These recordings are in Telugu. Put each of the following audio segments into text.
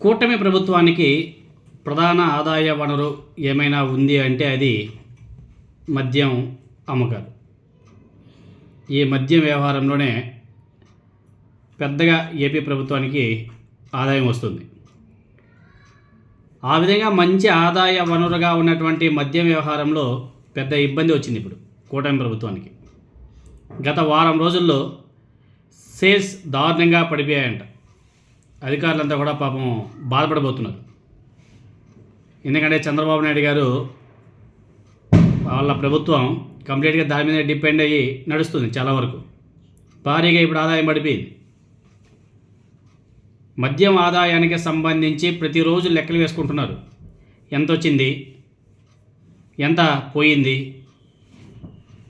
కూటమి ప్రభుత్వానికి ప్రధాన ఆదాయ వనరు ఏమైనా ఉంది అంటే అది మద్యం అమ్మకాలు. ఈ మద్యం వ్యవహారంలోనే పెద్దగా ఏపీ ప్రభుత్వానికి ఆదాయం వస్తుంది. ఆ విధంగా మంచి ఆదాయ వనరుగా ఉన్నటువంటి మద్యం వ్యవహారంలో పెద్ద ఇబ్బంది వచ్చింది ఇప్పుడు కూటమి ప్రభుత్వానికి. గత వారం రోజుల్లో సేల్స్ దారుణంగా పడిపోయాయంట. అధికారులంతా కూడా పాపం బాధపడబోతున్నారు. ఎందుకంటే చంద్రబాబు నాయుడు గారు వాళ్ళ ప్రభుత్వం కంప్లీట్గా దాని మీద డిపెండ్ అయ్యి నడుస్తుంది చాలా వరకు. భారీగా ఇప్పుడు ఆదాయం పడిపోయింది. మద్యం ఆదాయానికి సంబంధించి ప్రతిరోజు లెక్కలు వేసుకుంటున్నారు. ఎంత వచ్చింది? ఎంత పోయింది?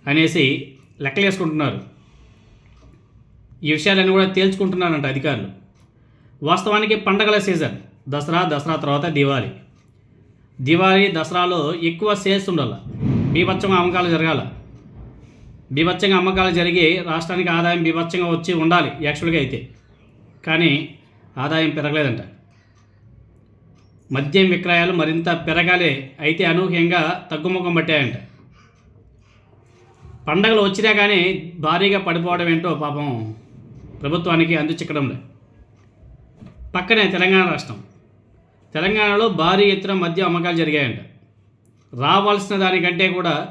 అనేసి లెక్కలు వేసుకుంటున్నారు. ఈ విషయాలన్నీ కూడా తేల్చుకుంటున్నారంట అధికారులు. వాస్తవానికి పండగల సీజన్. దసరా దసరా తర్వాత దివాళీ. దివాళీ దసరాలో ఎక్కువ సేల్స్ ఉండాలి. బీభత్సంగా అమ్మకాలు జరగాల. బీభత్సంగా అమ్మకాలు జరిగి రాష్ట్రానికి ఆదాయం బీభత్సంగా వచ్చి ఉండాలి యాక్చువల్గా అయితే. కానీ ఆదాయం పెరగలేదంట. మద్యం విక్రయాలు మరింత పెరగాలి అయితే అనూహ్యంగా తగ్గుముఖం పట్టాయంట. పండగలు వచ్చినా కానీ భారీగా పడిపోవడం ఏంటో పాపం ప్రభుత్వానికి అంతుచిక్కడం లేదు పక్కనే తెలంగాణ రాష్ట్రం. తెలంగాణలో భారీ ఎత్తున మద్య అమ్మకాలు జరిగాయంట. రావాల్సిన దానికంటే కూడా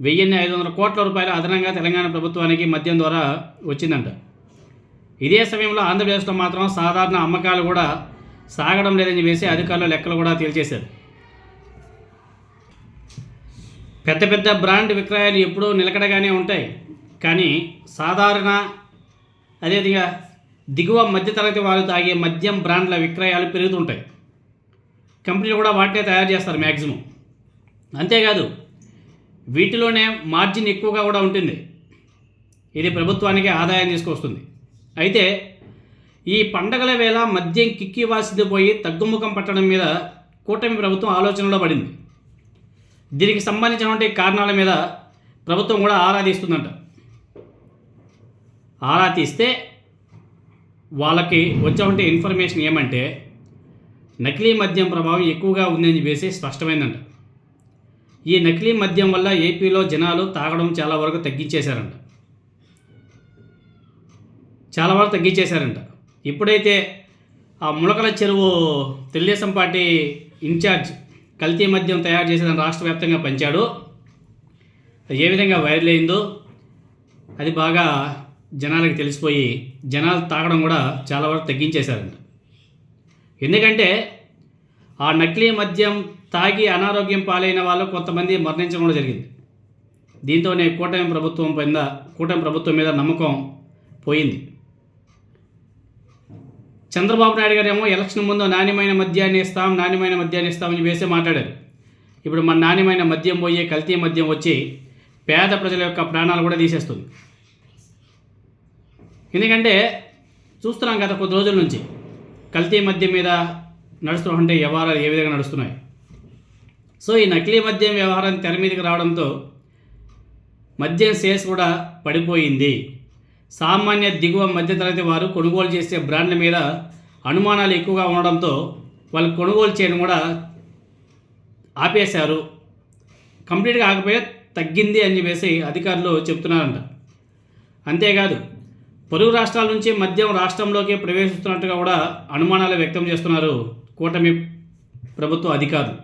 వెయ్యిన్ని ఐదు వందల కోట్ల రూపాయలు అదనంగా తెలంగాణ ప్రభుత్వానికి మద్యం ద్వారా వచ్చిందంట. ఇదే సమయంలో ఆంధ్రప్రదేశ్లో మాత్రం సాధారణ అమ్మకాలు కూడా సాగడం లేదని చెప్పేసి అధికారులు లెక్కలు కూడా తేల్చేశారు. పెద్ద పెద్ద బ్రాండ్ విక్రయాలు ఎప్పుడూ నిలకడగానే ఉంటాయి. కానీ సాధారణ అదేవిధంగా దిగువ మధ్యతరగతి వారు తాగే మద్యం బ్రాండ్ల విక్రయాలు పెరుగుతుంటాయి. కంపెనీలు కూడా వాటినే తయారు చేస్తారు మ్యాక్సిమం అంతేకాదు వీటిలోనే మార్జిన్ ఎక్కువగా కూడా ఉంటుంది. ఇది ప్రభుత్వానికి ఆదాయం తీసుకొస్తుంది. అయితే ఈ పండగల వేళ మద్యం కిక్కి వాసిదిపోయి తగ్గుముఖం పట్టడం మీద కూటమి ప్రభుత్వం ఆలోచనలో పడింది. దీనికి సంబంధించినటువంటి కారణాల మీద ప్రభుత్వం కూడా ఆరా తీస్తుందంట. ఆరా తీస్తే వాళ్ళకి వచ్చామంటే ఇన్ఫర్మేషన్ ఏమంటే నకిలీ మద్యం ప్రభావం ఎక్కువగా ఉందని చెప్పేసి స్పష్టమైందంట. ఈ నకిలీ మద్యం వల్ల ఏపీలో జనాలు తాగడం చాలా వరకు తగ్గించేశారంట. చాలా వరకు తగ్గించేశారంట. ఇప్పుడైతే ఆ ములకల చెరువు తెలుగుదేశం పార్టీ ఇన్ఛార్జ్ కల్తీ మద్యం తయారు చేసేదని రాష్ట్ర వ్యాప్తంగా పంచాడు. అది ఏ విధంగా వైరల్ అయిందో అది బాగా జనాలకు తెలిసిపోయి జనాలు తాగడం కూడా చాలా వరకు తగ్గించేశారంట. ఎందుకంటే ఆ నకిలీ మద్యం తాగి అనారోగ్యం పాలైన వాళ్ళు కొంతమంది మరణించడం కూడా జరిగింది. దీంతోనే కూటమి ప్రభుత్వం పైన కూటమి ప్రభుత్వం మీద నమ్మకం పోయింది. చంద్రబాబు నాయుడు గారు ఏమో ఎలక్షన్ ముందు నాణ్యమైన మద్యాన్ని ఇస్తాం నాణ్యమైన మద్యాన్ని ఇస్తామని వేసే మాట్లాడారు. ఇప్పుడు మన నాణ్యమైన మద్యం పోయే కల్తీ మద్యం వచ్చి పేద ప్రజల యొక్క ప్రాణాలు కూడా తీసేస్తుంది. ఎందుకంటే చూస్తున్నాం గత కొద్ది రోజుల నుంచి. కల్తీ మద్యం మీద నడుస్తుంటే వ్యవహారాలు ఏ విధంగా నడుస్తున్నాయి? సో ఈ నకిలీ మద్యం వ్యవహారం తెర మీదకి రావడంతో మద్యం సేల్స్ కూడా పడిపోయింది. సామాన్య దిగువ మధ్యతరగతి వారు కొనుగోలు చేసే బ్రాండ్ల మీద అనుమానాలు ఎక్కువగా ఉండడంతో వాళ్ళు కొనుగోలు చేయడం కూడా ఆపేశారు. కంప్లీట్గా ఆగిపోయి తగ్గింది అని చెప్పేసి అధికారులు చెప్తున్నారంట. అంతేకాదు పొరుగు రాష్ట్రాల నుంచి మద్యం రాష్ట్రంలోకి ప్రవేశిస్తున్నట్టుగా కూడా అనుమానాలు వ్యక్తం చేస్తున్నారు కూటమి ప్రభుత్వ అధికారులు.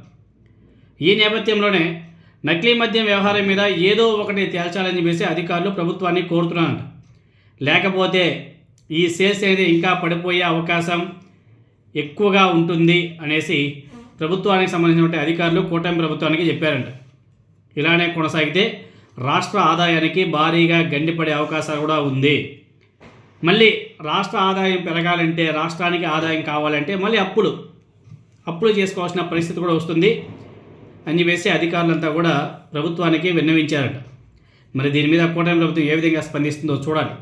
ఈ నేపథ్యంలోనే నకిలీ మద్యం వ్యవహారం మీద ఏదో ఒకటి తేల్చాలని చెప్పేసి అధికారులు ప్రభుత్వాన్ని కోరుతున్నారంట. లేకపోతే ఈ సేల్స్ అనేది ఇంకా పడిపోయే అవకాశం ఎక్కువగా ఉంటుంది అనేసి ప్రభుత్వానికి సంబంధించినటువంటి అధికారులు కూటమి ప్రభుత్వానికి చెప్పారంట. ఇలానే కొనసాగితే రాష్ట్ర ఆదాయానికి భారీగా గండిపడే అవకాశాలు కూడా ఉంది. మళ్ళీ రాష్ట్ర ఆదాయం పెరగాలంటే రాష్ట్రానికి ఆదాయం కావాలంటే మళ్ళీ అప్పులు. అప్పులు చేసుకోవాల్సిన పరిస్థితి కూడా వస్తుంది. అని చెప్పేసి అధికారులంతా కూడా ప్రభుత్వానికి విన్నవించారట. మరి దీని మీద కూటమి ప్రభుత్వం ఏ విధంగా స్పందిస్తుందో చూడాలి.